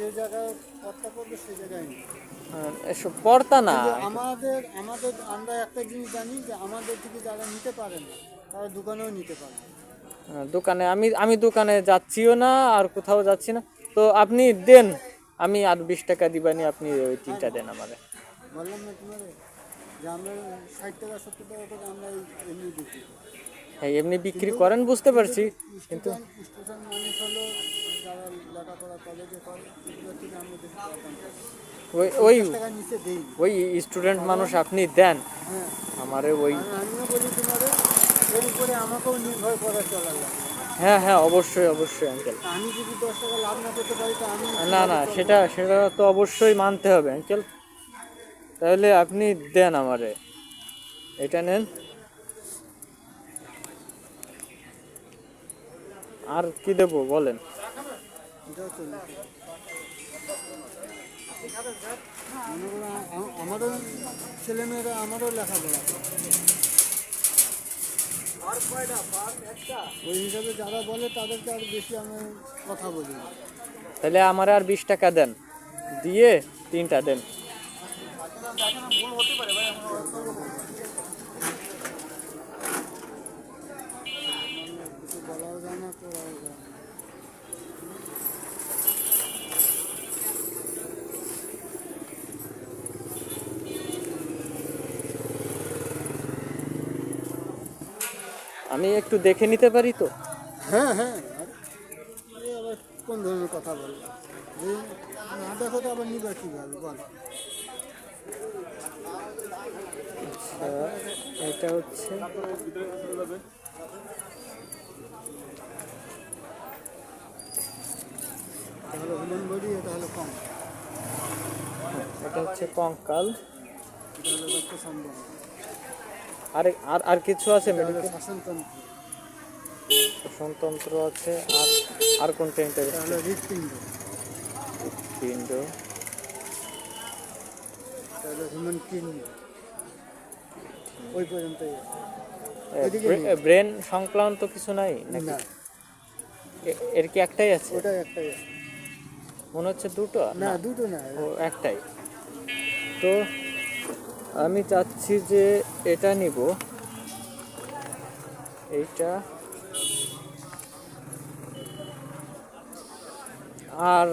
যে জায়গায় পথটা পড়বে সেই জায়গায় এসব পড়তা না। আমাদের আমাদের আমরা একটা জিনিস জানি যে আমাদের থেকে যারা নিতে পারে না তারা দোকানেও নিতে পারে দোকানে আমি আমি দোকানে যাচ্ছিও না আর কোথাও যাচ্ছি না। তো আপনি দেন আমি আর বিশ টাকা দিবানি আপনি ওই তিনটা দেন আমারে। বললাম না তোমার যে আমরা ষাট টাকা সত্তর টাকা করে আমরা এমনি বিক্রি হ্যাঁ এমনি বিক্রি করেন, বুঝতে পারছি, কিন্তু। ওই ওই ওই স্টুডেন্ট মানুষ আপনি দেন, আমারে ওই হ্যাঁ হ্যাঁ অবশ্যই অবশ্যই আঙ্কেল না না, সেটা সেটা তো অবশ্যই মানতে হবে আঙ্কেল তাহলে আপনি দেন আমারে। এটা নেন। আর কি দেবো বলেন। আমারও ছেলেমেয়েরা আমারও লেখাপড়া। ওই হিসাবে যারা বলে তাদেরকে আর বেশি আমি কথা বলি তাহলে আমার আর বিশ টাকা দেন। দিয়ে তিনটা দেন। আমি একটু দেখে নিতে পারি তো? হ্যাঁ হ্যাঁ। আবার কোন ধরনের কথা না দেখো তো আবার নিবা কীভাবে বল। আচ্ছা, এটা হচ্ছে এটা হলো হুলেন বডি এটা হলো কম এটা হচ্ছে কঙ্কাল। এটা হলো সম্ভব। আর আর আর কিছু আছে শ্বসনতন্ত্র আছে আর আর কোনটা ইন্টারেস্ট হৃৎপিণ্ড। পিণ্ড এটা হলো হিউম্যান কিডনি ওই পর্যন্তই। ব্রেন সংক্রান্ত কিছু নাই নাকি? না। এর কি একটাই আছে? ওটাই একটাই আছে। মনে হচ্ছে দুটো? না। দুটো না। ও একটাই। তো আমি চাচ্ছি যে এটা নিব। এইটা। আর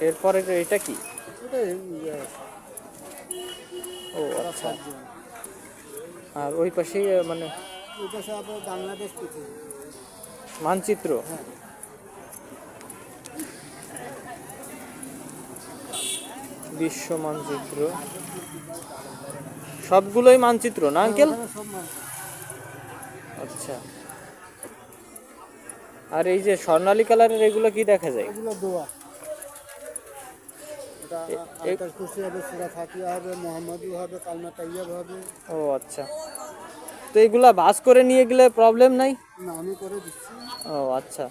এরপরে এটা কি? ইয়ে। ও আচ্ছা। আর ওই পাশে মানে ওই পাশে বাংলাদেশ পৃথিবী মানচিত্র। বিশ্ব মানচিত্র। সবগুলোই মানচিত্র না আঙ্কেল? আচ্ছা। আর এই যে স্বর্ণালী কালারের এগুলো কি দেখা যায়? এগুলো দোয়া। ও আচ্ছা। তো এগুলা বাস করে নিয়ে গেলে প্রবলেম নাই? না আমি করে দিচ্ছি। ও আচ্ছা।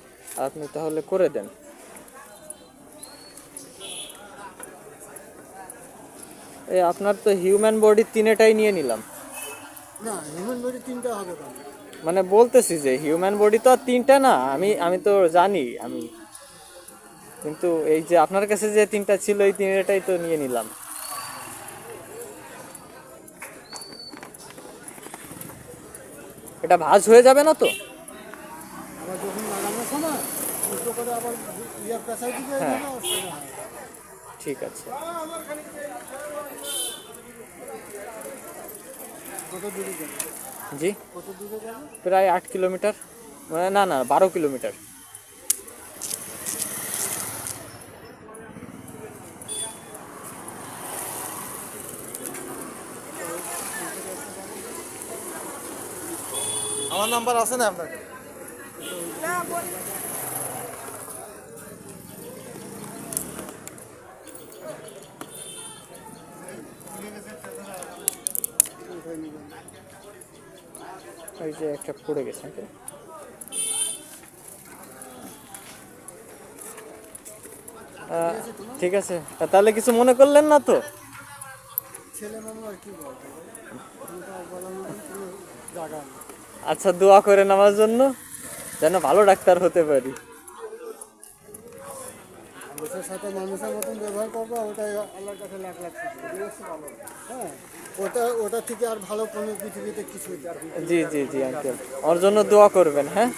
আপনি তাহলে করে দেন। এই আপনার তো হিউম্যান বডি তিনেটাই নিয়ে নিলাম। না হিউম্যান বডি তিনটা হবে মানে বলতেছি যে হিউম্যান বডি তো আর তিনটা না আমি আমি তো জানি আমি। কিন্তু এই যে আপনার কাছে যে তিনটা ছিল এই তিনটাই তো নিয়ে নিলাম। এটা ভাজ হয়ে যাবে না তো? আবার যখন লাগানোর সময় উল্টো করে আবার পেশায় দিকে হ্যাঁ। ঠিক আছে। কত দূরে যাবে জি? কত দূরে যাবে প্রায় আট কিলোমিটার। মানে না না বারো কিলোমিটার। আমার নাম্বার আছে না আপনার? ওই যে একটা পড়ে গেছে ঠিক আছে। তাহলে কিছু মনে করলেন না তো? আচ্ছা দোয়া করেন আমার জন্য। যেন ভালো ডাক্তার হতে পারি। মানুষের সাথে মানুষের মতন ব্যবহার করব ওটাই আল্লাহর কাছে লাখ লাখ। হ্যাঁ ওটা ওটা থেকে আর ভালো কোনো পৃথিবীতে কিছু জি জি জি আঙ্কেল ওর জন্য দোয়া করবেন হ্যাঁ?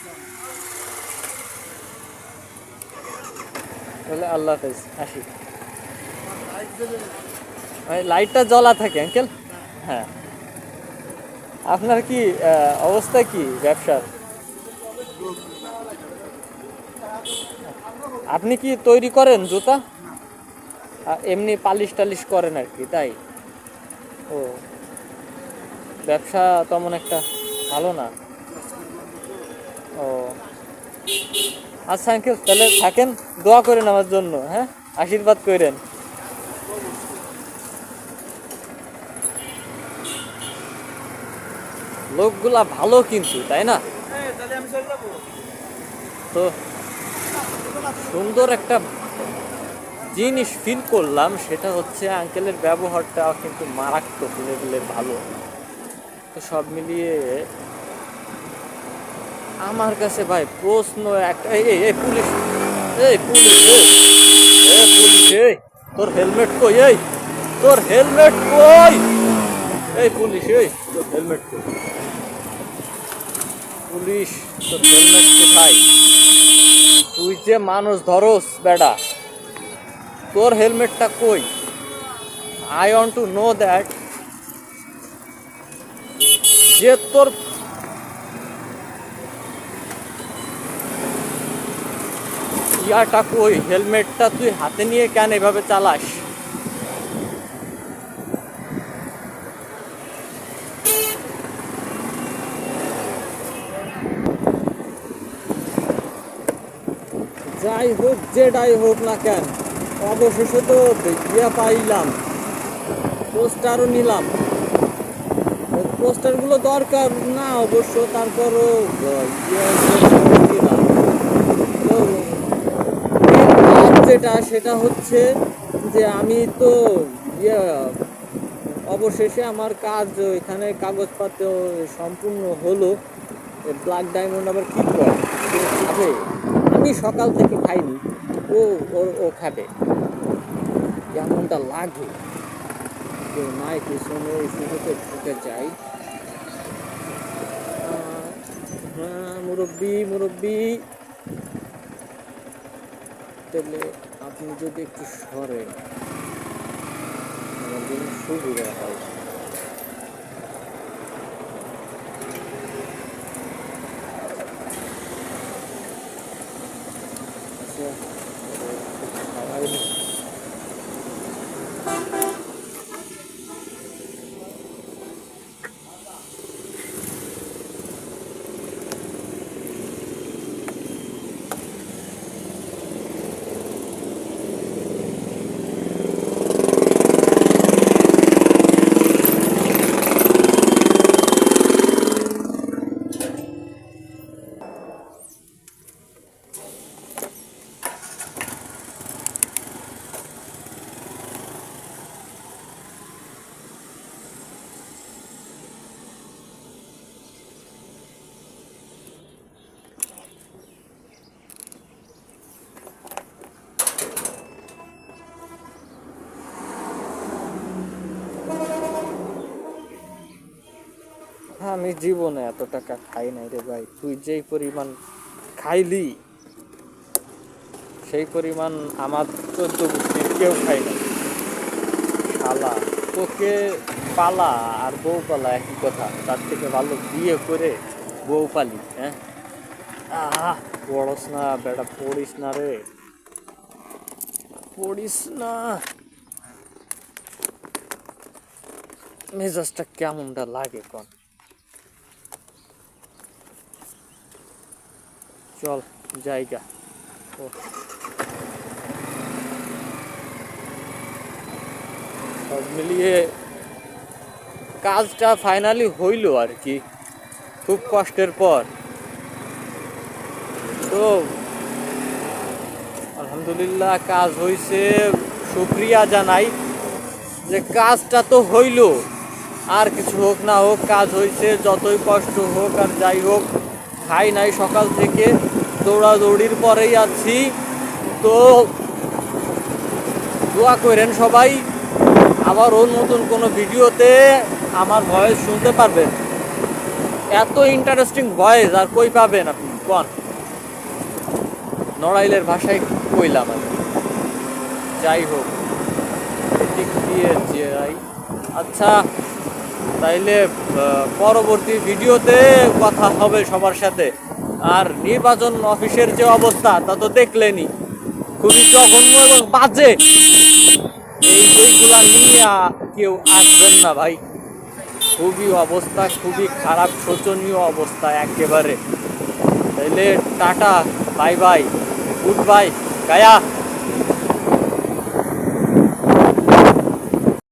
তাহলে আল্লাহ হাফেজ আসি। লাইটটা জ্বলা থাকে আঙ্কেল হ্যাঁ। আপনার কি অবস্থা কি ব্যবসার? আপনি কি তৈরি করেন জুতা? এমনি পালিশ টালিশ করেন আর কি, তাই? ও, ব্যবসা তেমন একটা ভালো না। ও আচ্ছা আঙ্কেল তাহলে থাকেন, দোয়া করেন আমার জন্য হ্যাঁ? আশীর্বাদ করেন। লোকগুলা ভালো কিন্তু, তাই না? তো সুন্দর একটা জিনিস ফিল করলাম সেটা হচ্ছে আঙ্কেলের ব্যবহারটা কিন্তু মারাত্মক লেভেলের ভালো। তো সব মিলিয়ে আমার কাছে ভাই প্রশ্ন একটা এই এই, পুলিশ এই পুলিশ এই পুলিশ এই তোর হেলমেট কই এই তোর হেলমেট কই? এই পুলিশ এই তোর হেলমেট কই? পুলিশ তোর হেলমেট কোথায়? তুই যে মানুষ ধরস বেডা তোর হেলমেটটা কই? I want to know that যে তোর ইয়াটা কই? হেলমেটটা তুই হাতে নিয়ে কেন এভাবে চালাস যাই হোক যেটাই হোক না কেন, অবশেষে তো ইয়ে পাইলাম, পোস্টারও নিলাম। পোস্টারগুলো দরকার না অবশ্য, তারপরও ইয়ে যেটা, সেটা হচ্ছে যে আমি তো ইয়ে অবশেষে আমার কাজ এখানে কাগজপত্র সম্পূর্ণ হলো। ব্ল্যাক ডায়মন্ড আবার কি করে? আমি সকাল থেকে খাইনি। ও ওর ও খাবে। কেমনটা লাগে। তো নাই পিছনে শুরুতে ঢুকে যাই। মুরব্বি মুরব্বি। তাহলে আপনি যদি একটু সরেন, আমার সুবিধা হয় আচ্ছা, খাওয়াই না। আমি জীবনে এত টাকা খাই নাই রে ভাই। তুই যেই পরিমাণ খাইলি, সেই পরিমাণ আমার চোদ্দ গোষ্ঠীর কেউ খাই না শালা, তোকে পালা আর বউ পালা একই কথা। তার থেকে ভালো বিয়ে করে বউ পালি হ্যাঁ? আহ, পড়স না বেটা, পড়িস না রে। পড়িস না। মেজাজটা কেমনটা লাগে কন? চল, জায়গা। ও। সব মিলিয়ে কাজটা ফাইনালি হইল আর কি। খুব কষ্টের পর। তো, আলহামদুলিল্লাহ কাজ হয়েছে শুক্রিয়া জানাই যে কাজটা তো হইল। আর কিছু হোক না হোক, কাজ হয়েছে যতই কষ্ট হোক আর যাই হোক। খাই নাই সকাল থেকে, দৌড়াদৌড়ির পরেই আছি। তো দোয়া করেন সবাই আবার ওর নতুন কোনো ভিডিওতে আমার ভয়েস শুনতে পারবেন। এত ইন্টারেস্টিং ভয়েস আর কই পাবেন আপনি? কোন নড়াইলের ভাষায় কইলাম আমি। যাই হোক দিয়ে যাই। আচ্ছা তাইলে পরবর্তী ভিডিওতে কথা হবে সবার সাথে। আর নির্বাচন অফিসের যে অবস্থা, তা তো দেখলেনি খুবই জঘন্য এবং বাজে। এই বইগুলা নিয়ে কেউ আসবেন না ভাই। খুবই অবস্থা, খুবই খারাপ, শোচনীয় অবস্থা একেবারে। তাইলে tata, bye bye, good bye, Gaya.